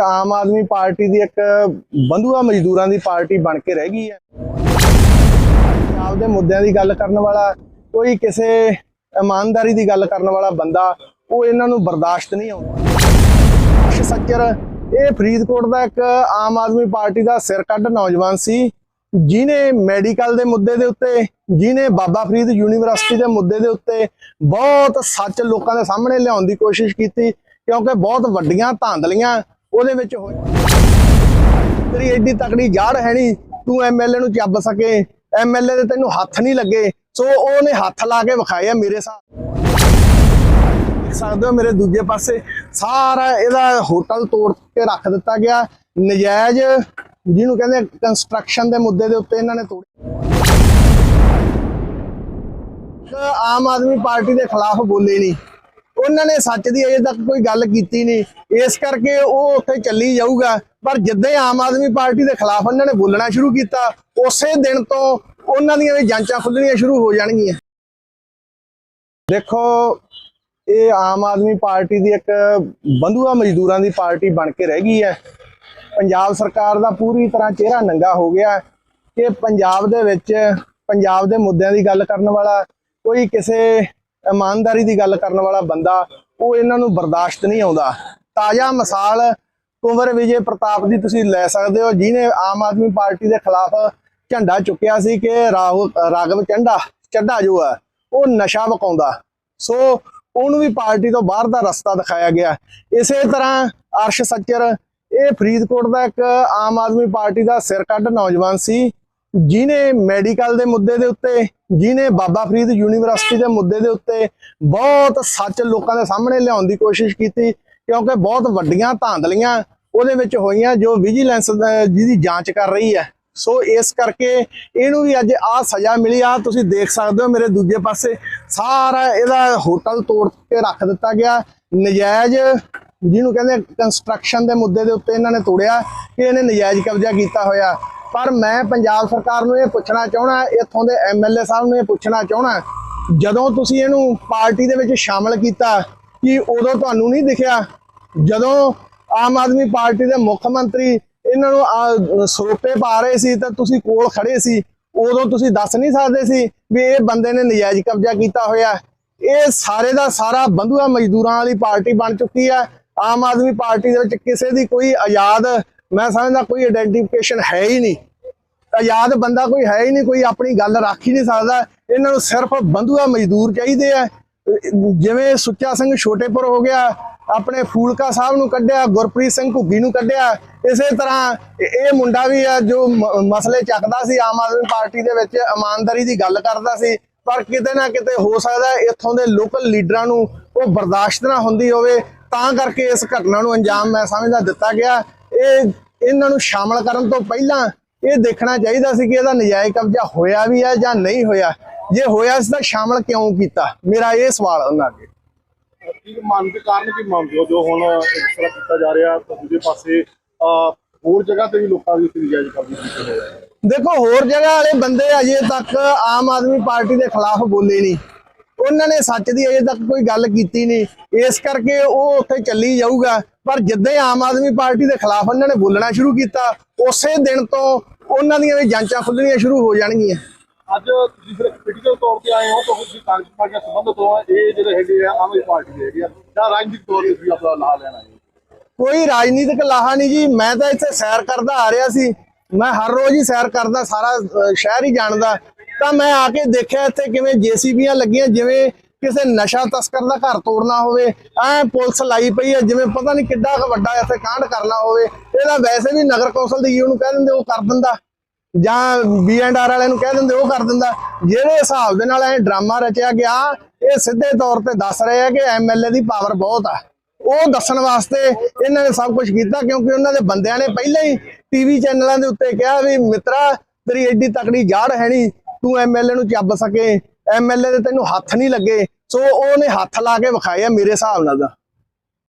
Aam Aadmi party ਦੀ ਇੱਕ ਬੰਧੂਆ ਮਜ਼ਦੂਰਾਂ ਦੀ party ਬਣ ਕੇ ਰਹਿ ਗਈ ਹੈ। ਪੰਜਾਬ ਦੇ ਮੁੱਦਿਆਂ ਦੀ ਗੱਲ ਕਰਨ ਵਾਲਾ, ਕੋਈ ਕਿਸੇ ਇਮਾਨਦਾਰੀ ਦੀ ਗੱਲ ਕਰਨ ਵਾਲਾ ਬੰਦਾ, ਉਹ ਇਹਨਾਂ ਨੂੰ ਬਰਦਾਸ਼ਤ ਨਹੀਂ ਆਉਂਦਾ। ਅਰਸ਼ ਇਹ ਫਰੀਦਕੋਟ ਦਾ ਇੱਕ ਆਮ ਆਦਮੀ ਪਾਰਟੀ ਦਾ ਸਿਰ ਕੱਢ ਨੌਜਵਾਨ ਸੀ ਜਿਨੇ ਮੈਡੀਕਲ ਦੇ ਮੁੱਦੇ ਦੇ ਉੱਤੇ ਜਿਨੇ ਬਾਬਾ ਫਰੀਦ ਯੂਨੀਵਰਸਿਟੀ ਦੇ ਮੁੱਦੇ ਦੇ ਉੱਤੇ ਬਹੁਤ ਸੱਚ ਲੋਕਾਂ ਦੇ ਸਾਹਮਣੇ ਲਿਆਉਣ ਦੀ ਕੋਸ਼ਿਸ਼ ਕੀਤੀ, ਕਿਉਂਕਿ ਬਹੁਤ ਵੱਡੀਆਂ ਧਾਂਦਲੀਆਂ ਉਹਦੇ ਵਿੱਚ ਹੋਈਆਂ ਤੇਰੀ ਐਡੀ ਤਕੜੀ ਜਾੜ ਹੈ ਨਹੀਂ ਤੂੰ ਐਮਐਲਏ ਨੂੰ ਚੱਬ ਸਕੇ। ਐਮਐਲਏ ਦੇ ਤੈਨੂੰ ਹੱਥ ਨਹੀਂ ਲੱਗੇ। ਸੋ ਉਹਨੇ ਹੱਥ ਲਾ ਕੇ ਵਿਖਾਏ ਆ ਮੇਰੇ ਸਾਹ। ਦੇਖ ਸਕਦੇ ਹੋ ਮੇਰੇ ਦੂਜੇ ਪਾਸੇ ਸਾਰਾ ਇਹਦਾ ਹੋਟਲ ਤੋੜ ਕੇ ਰੱਖ ਦਿੱਤਾ ਗਿਆ। ਨਜਾਇਜ਼ ਜਿਹਨੂੰ ਕਹਿੰਦੇ ਕੰਸਟਰਕਸ਼ਨ ਦੇ ਮੁੱਦੇ ਦੇ ਉੱਤੇ ਇਹਨਾਂ ਨੇ ਤੋੜੀ ਆਮ ਆਦਮੀ ਪਾਰਟੀ ਦੇ ਖਿਲਾਫ ਬੋਲੇ ਨਹੀਂ ਉਹਨਾਂ ਨੇ ਸੱਚ ਦੀ ਅਜੇ ਤੱਕ ਕੋਈ ਗੱਲ ਕੀਤੀ ਨਹੀਂ। ਇਸ ਕਰਕੇ ਉਹ ਉੱਥੇ ਚੱਲੀ ਜਾਊਗਾ। ਪਰ ਜਿੱਦਾਂ ਆਮ ਆਦਮੀ ਪਾਰਟੀ ਦੇ ਖਿਲਾਫ ਉਹਨਾਂ ਨੇ ਬੋਲਣਾ ਸ਼ੁਰੂ ਕੀਤਾ, ਉਸੇ ਦਿਨ ਤੋਂ ਉਹਨਾਂ ਦੀਆਂ ਵੀ ਜਾਂਚਾਂ ਖੁੱਲਣੀਆਂ ਸ਼ੁਰੂ ਹੋ ਜਾਣਗੀਆਂ। ਦੇਖੋ, ਇਹ ਆਮ ਆਦਮੀ ਪਾਰਟੀ ਦੀ ਇੱਕ ਬੰਧੂਆ ਮਜ਼ਦੂਰਾਂ ਦੀ ਪਾਰਟੀ ਬਣ ਕੇ ਰਹਿ ਗਈ ਹੈ। ਪੰਜਾਬ ਸਰਕਾਰ ਦਾ ਪੂਰੀ ਤਰ੍ਹਾਂ ਚਿਹਰਾ ਨੰਗਾ ਹੋ ਗਿਆ ਕਿ ਪੰਜਾਬ ਦੇ ਵਿੱਚ, ਪੰਜਾਬ ਦੇ ਮੁੱਦਿਆਂ ਦੀ ਗੱਲ ਕਰਨ ਵਾਲਾ ਕੋਈ ਕਿਸੇ ਇਮਾਨਦਾਰੀ ਦੀ ਗੱਲ ਕਰਨ ਵਾਲਾ ਬੰਦਾ, ਉਹ ਇਹਨਾਂ ਨੂੰ ਬਰਦਾਸ਼ਤ ਨਹੀਂ ਆਉਂਦਾ। ਤਾਜ਼ਾ ਮਿਸਾਲ ਕੁੰਵਰ ਵਿਜੇ ਪ੍ਰਤਾਪ ਦੀ ਤੁਸੀਂ ਲੈ ਸਕਦੇ ਹੋ ਜਿਨੇ ਆਮ ਆਦਮੀ ਪਾਰਟੀ ਦੇ ਖਿਲਾਫ ਝੰਡਾ ਚੁੱਕਿਆ ਸੀ ਕਿ ਰਾਹੁਲ ਰਾਗਵ ਚੰਡਾ, ਚੱਡਾ ਜੋ ਹੈ, ਉਹ ਨਸ਼ਾ ਵਕਾਉਂਦਾ। ਸੋ ਉਹਨੂੰ ਵੀ ਪਾਰਟੀ ਤੋਂ ਬਾਹਰ ਦਾ ਰਸਤਾ ਦਿਖਾਇਆ ਗਿਆ। ਇਸੇ ਤਰ੍ਹਾਂ ਅਰਸ਼ ਸੱਚਰ ਇਹ ਫਰੀਦਕੋਟ ਦਾ ਇੱਕ ਆਮ ਆਦਮੀ ਪਾਰਟੀ ਦਾ ਸਿਰ ਕੱਢ ਨੌਜਵਾਨ ਸੀ ਜਿਨੇ ਮੈਡੀਕਲ ਦੇ ਮੁੱਦੇ ਦੇ ਉੱਤੇ ਜਿਨੇ ਬਾਬਾ ਫਰੀਦ ਯੂਨੀਵਰਸਿਟੀ ਦੇ ਮੁੱਦੇ ਦੇ ਉੱਤੇ ਬਹੁਤ ਸੱਚ ਲੋਕਾਂ ਦੇ ਸਾਹਮਣੇ ਲਿਆਉਣ ਦੀ ਕੋਸ਼ਿਸ਼ ਕੀਤੀ, ਕਿਉਂਕਿ ਬਹੁਤ ਵੱਡੀਆਂ ਧਾਂਦਲੀਆਂ ਉਹਦੇ ਵਿੱਚ ਹੋਈਆਂ ਜੋ ਵਿਜੀਲੈਂਸ ਜਿਹਦੀ ਜਾਂਚ ਕਰ ਰਹੀ ਹੈ। ਸੋ ਇਸ ਕਰਕੇ ਇਹਨੂੰ ਵੀ ਅੱਜ ਆ ਸਜ਼ਾ ਮਿਲੀ ਆ ਤੁਸੀਂ ਦੇਖ ਸਕਦੇ ਹੋ ਮੇਰੇ ਦੂਜੇ ਪਾਸੇ, ਸਾਰਾ ਇਹਦਾ ਹੋਟਲ ਤੋੜ ਕੇ ਰੱਖ ਦਿੱਤਾ ਗਿਆ। ਨਜਾਇਜ਼ ਜਿਹਨੂੰ ਕਹਿੰਦੇ ਕੰਸਟਰਕਸ਼ਨ ਦੇ ਮੁੱਦੇ ਦੇ ਉੱਤੇ ਇਹਨਾਂ ਨੇ ਤੋੜਿਆ ਕਿ ਇਹਨੇ ਨਜਾਇਜ਼ ਕਬਜ਼ਾ ਕੀਤਾ ਹੋਇਆ। ਪਰ ਮੈਂ ਪੰਜਾਬ ਸਰਕਾਰ ਨੂੰ ਇਹ ਪੁੱਛਣਾ ਚਾਹਣਾ ਇੱਥੋਂ ਦੇ ਐਮਐਲਏ ਸਾਹਿਬ ਨੂੰ ਇਹ ਪੁੱਛਣਾ ਚਾਹਣਾ ਜਦੋਂ ਤੁਸੀਂ ਇਹਨੂੰ ਪਾਰਟੀ ਦੇ ਵਿੱਚ ਸ਼ਾਮਲ ਕੀਤਾ, ਕਿ ਉਦੋਂ ਤੁਹਾਨੂੰ ਨਹੀਂ ਦਿਖਿਆ? ਜਦੋਂ ਆਮ ਆਦਮੀ ਪਾਰਟੀ ਦੇ ਮੁੱਖ ਮੰਤਰੀ ਇਹਨਾਂ ਨੂੰ ਆ ਸਰੋਪੇ ਪਾ ਰਹੇ ਸੀ ਤਾਂ ਤੁਸੀਂ ਕੋਲ ਖੜੇ ਸੀ, ਉਦੋਂ ਤੁਸੀਂ ਦੱਸ ਨਹੀਂ ਸਕਦੇ ਸੀ ਵੀ ਇਹ ਬੰਦੇ ਨੇ ਨਜਾਇਜ਼ ਕਬਜ਼ਾ ਕੀਤਾ ਹੋਇਆ। ਇਹ ਸਾਰੇ ਦਾ ਸਾਰਾ ਬੰਧੂਆ ਮਜ਼ਦੂਰਾਂ ਵਾਲੀ ਪਾਰਟੀ ਬਣ ਚੁੱਕੀ ਹੈ ਆਮ ਆਦਮੀ ਪਾਰਟੀ ਦੇ ਵਿੱਚ ਕਿਸੇ ਦੀ ਕੋਈ ਆਜ਼ਾਦ ਮੈਂ ਸਮਝਦਾ ਕੋਈ ਆਇਡੈਂਟੀਫਿਕੇਸ਼ਨ ਹੈ ਹੀ ਨਹੀਂ। ਆਜ਼ਾਦ ਬੰਦਾ ਕੋਈ ਹੈ ਹੀ ਨਹੀਂ, ਕੋਈ ਆਪਣੀ ਗੱਲ ਰੱਖ ਹੀ ਨਹੀਂ ਸਕਦਾ। ਇਹਨਾਂ ਨੂੰ ਸਿਰਫ ਬੰਧੂਆ ਮਜ਼ਦੂਰ ਚਾਹੀਦੇ ਆ। ਜਿਵੇਂ ਸੁੱਚਾ ਸਿੰਘ ਛੋਟੇਪੁਰ ਹੋ ਗਿਆ, ਆਪਣੇ ਫੂਲਕਾ ਸਾਹਿਬ ਨੂੰ ਕੱਢਿਆ, ਗੁਰਪ੍ਰੀਤ ਸਿੰਘ ਘੁੱਗੀ ਨੂੰ ਕੱਢਿਆ। ਇਸੇ ਤਰ੍ਹਾਂ ਇਹ- ਮੁੰਡਾ ਵੀ ਆ ਜੋ ਮ- ਮਸਲੇ ਚੱਕਦਾ ਸੀ, ਆਮ ਆਦਮੀ ਪਾਰਟੀ ਦੇ ਵਿੱਚ ਇਮਾਨਦਾਰੀ ਦੀ ਗੱਲ ਕਰਦਾ ਸੀ। ਪਰ ਕਿਤੇ ਨਾ ਕਿਤੇ ਹੋ ਸਕਦਾ ਇੱਥੋਂ ਦੇ ਲੋਕਲ ਲੀਡਰਾਂ ਨੂੰ ਉਹ ਬਰਦਾਸ਼ਤ ਨਾ ਹੁੰਦੀ ਹੋਵੇ। ਤਾਂ ਕਰਕੇ ਇਸ ਘਟਨਾ ਨੂੰ ਅੰਜਾਮ ਮੈਂ ਸਮਝਦਾ ਦਿੱਤਾ ਗਿਆ। ਇਹ ਇਹਨਾਂ ਨੂੰ ਸ਼ਾਮਲ ਕਰਨ ਤੋਂ ਪਹਿਲਾਂ ਇਹ ਦੇਖਣਾ ਚਾਹੀਦਾ ਸੀ ਕਿ ਇਹਦਾ ਨਜਾਇਜ਼ ਕਬਜ਼ਾ ਹੋਇਆ ਵੀ ਹੈ ਜਾਂ ਨਹੀਂ ਹੋਇਆ। ਜੇ ਹੋਇਆ ਇਸ ਦਾ ਸ਼ਾਮਲ ਕਿਉਂ ਕੀਤਾ? ਮੇਰਾ ਇਹ ਸਵਾਲ ਉਹਨਾਂ ਅੱਗੇ। ਕੀ ਮੰਨ ਦੇ ਕਾਰਨ ਕੀ ਮੰਨਦੇ ਹੋ? ਜੋ ਹੁਣ ਇਸ ਤਰ੍ਹਾਂ ਕੀਤਾ ਜਾ ਰਿਹਾ ਤਾਂ ਦੂਜੇ ਪਾਸੇ ਅਹ, ਹੋਰ ਜਗ੍ਹਾ ਤੇ ਵੀ ਲੋਕਾਂ ਦੀ ਇਤਨੀ ਜਾਇਜ਼ ਕਬਜ਼ੇ ਕੀਤੇ ਹੋਏ ਆ ਦੇਖੋ ਹੋਰ ਜਗ੍ਹਾ ਵਾਲੇ ਬੰਦੇ ਅਜੇ ਤੱਕ ਆਮ ਆਦਮੀ ਪਾਰਟੀ ਦੇ ਖਿਲਾਫ ਬੋਲੇ ਨਹੀਂ। ਉਹਨਾਂ ਨੇ ਸੱਚ ਦੀ ਅਜੇ ਤੱਕ ਕੋਈ ਗੱਲ ਕੀਤੀ ਨਹੀਂ। ਇਸ ਕਰਕੇ ਉਹ ਉੱਥੇ ਚੱਲੀ ਜਾਊਗਾ। ਪਰ ਜਿੱਦਾਂ ਆਮ ਆਦਮੀ ਪਾਰਟੀ ਦੇ ਖਿਲਾਫ ਉਹਨਾਂ ਨੇ ਬੋਲਣਾ ਸ਼ੁਰੂ ਕੀਤਾ ਉਸੇ ਦਿਨ ਤੋਂ ਉਹਨਾਂ ਦੀਆਂ ਵੀ ਜਾਂਚਾਂ ਖੁੱਲਣੀਆਂ ਸ਼ੁਰੂ ਹੋ ਜਾਣਗੀਆਂ। ਅੱਜ ਤੁਸੀਂ ਫਿਰ ਪੋਲੀਟੀਕਲ ਤੌਰ ਤੇ ਆਏ ਹੋ ਤਾਂ ਤੁਸੀਂ ਕਾਂਗਰਸ ਪਾਰਟੀ ਨਾਲ ਸੰਬੰਧਿਤ ਹੋ ਇਹ ਜਿਹੜੇ ਹੈਗੇ ਆ ਆਮ ਆਦਮੀ ਪਾਰਟੀ ਦੇ ਹੈਗੇ ਆ ਜਾਂ ਰਾਜਨੀਤਿਕ ਤੌਰ ਤੇ ਤੁਸੀਂ ਆਪਣਾ ਨਾਂ ਲੈਣਾ ਹੈ? ਕੋਈ ਰਾਜਨੀਤਿਕ ਲਾਹਾ ਨਹੀਂ ਜੀ ਮੈਂ ਤਾਂ ਇੱਥੇ ਸੈਰ ਕਰਦਾ ਆ ਰਿਹਾ ਸੀ। ਮੈਂ ਹਰ ਰੋਜ਼ ਹੀ ਸੈਰ ਕਰਦਾ ਸਾਰਾ ਸ਼ਹਿਰ ਹੀ ਜਾਣਦਾ। ਤਾਂ ਮੈਂ ਆ ਕੇ ਦੇਖਿਆ ਇੱਥੇ ਕਿਵੇਂ ਜੀਸੀਬੀਆਂ ਲੱਗੀਆਂ, ਜਿਵੇਂ ਕਿਸੇ ਨਸ਼ਾ ਤਸਕਰ ਦਾ ਘਰ ਤੋੜਨਾ ਹੋਵੇ, ਐ ਪੁਲਿਸ ਲਾਈ ਪਈ ਹੈ ਜਿਵੇਂ ਪਤਾ ਨਹੀਂ ਕਿੱਡਾ ਵੱਡਾ ਇੱਥੇ ਕਾਂਡ ਕਰਨਾ ਹੋਵੇ। ਇਹਦਾ ਵੈਸੇ ਵੀ ਨਗਰ ਕੌਂਸਲ ਦੀ ਨੂੰ ਕਹਿ ਦਿੰਦੇ, ਉਹ ਕਰ ਦਿੰਦਾ। ਜਾਂ ਬੀ ਐਂਡ ਆਰ ਵਾਲਿਆਂ ਨੂੰ ਕਹਿ ਦਿੰਦੇ, ਉਹ ਕਰ ਦਿੰਦਾ। ਜਿਹੜੇ ਹਿਸਾਬ ਦੇ ਨਾਲ ਇਹ ਡਰਾਮਾ ਰਚਿਆ ਗਿਆ, ਇਹ ਸਿੱਧੇ ਤੌਰ ਤੇ ਦੱਸ ਰਹੇ ਆ ਕਿ ਐਮਐਲਏ ਦੀ ਪਾਵਰ ਬਹੁਤ ਆ। ਉਹ ਦੱਸਣ ਵਾਸਤੇ ਇਹਨਾਂ ਨੇ ਸਭ ਕੁਝ ਕੀਤਾ, ਕਿਉਂਕਿ ਉਹਨਾਂ ਦੇ ਬੰਦਿਆਂ ਨੇ ਪਹਿਲਾਂ ਹੀ ਟੀਵੀ ਚੈਨਲਾਂ ਦੇ ਉੱਤੇ ਕਿਹਾ ਵੀ, ਮਿੱਤਰਾ, ਤੇਰੀ ਐਡੀ ਤਕੜੀ ਜਾੜ ਹੈ ਨਹੀਂ ਤੂੰ ਐਮਐਲਏ ਨੂੰ ਚੱਬ ਸਕੇ ਐਮਐਲਏ ਦੇ ਤੈਨੂੰ ਹੱਥ ਨਹੀਂ ਲੱਗੇ, ਸੋ ਉਹਨੇ ਹੱਥ ਲਾ ਕੇ ਵਿਖਾਇਆ ਮੇਰੇ ਹਿਸਾਬ ਨਾਲ ਦਾ